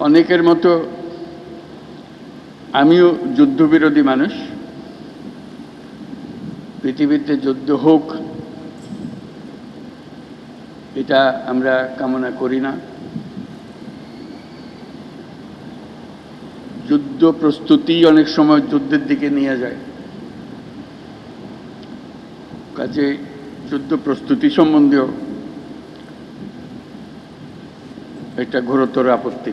অনেকের মতো আমিও যুদ্ধবিরোধী মানুষ। পৃথিবীতে যুদ্ধ হোক, এটা আমরা কামনা করি না। যুদ্ধ প্রস্তুতি অনেক সময় যুদ্ধের দিকে নিয়ে যায়। কাজে যুদ্ধ প্রস্তুতি সম্বন্ধেও একটা ঘোরতর আপত্তি।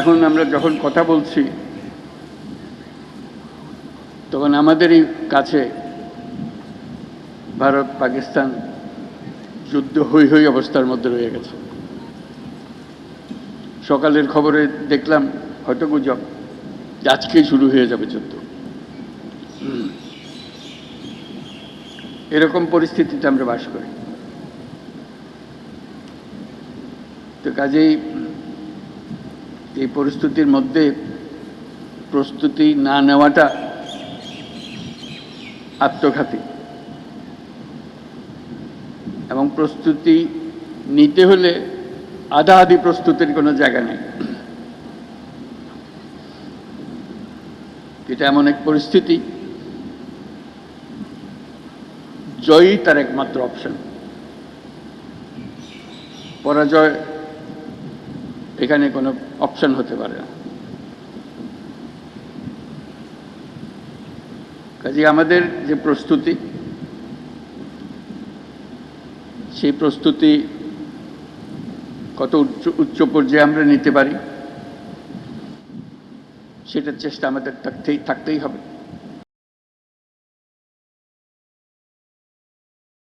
এখন আমরা যখন কথা বলছি, তখন আমাদেরই কাছে ভারত পাকিস্তান যুদ্ধ হই হই অবস্থার মধ্যে রয়ে গেছে সকালের খবরে দেখলাম, হয়তো গুজব আজকেই শুরু হয়ে যাবে যুদ্ধ। এরকম পরিস্থিতিতে আমরা বাস করি তো কাজেই এই পরিস্থিতির মধ্যে প্রস্তুতি না নেওয়াটা আত্মঘাতী। এবং প্রস্তুতি নিতে হলে আধা আধি প্রস্তুতির কোনো জায়গা নেই। এটা এমন এক পরিস্থিতি, জয়ই তার একমাত্র অপশন পরাজয় এখানে কোনো অপশন হতে পারে না। কাজে আমাদের যে প্রস্তুতি, সেই প্রস্তুতি কত উচ্চ উচ্চ পর্যায়ে আমরা নিতে পারি, সেটার চেষ্টা আমাদের থাকতেই থাকতেই হবে।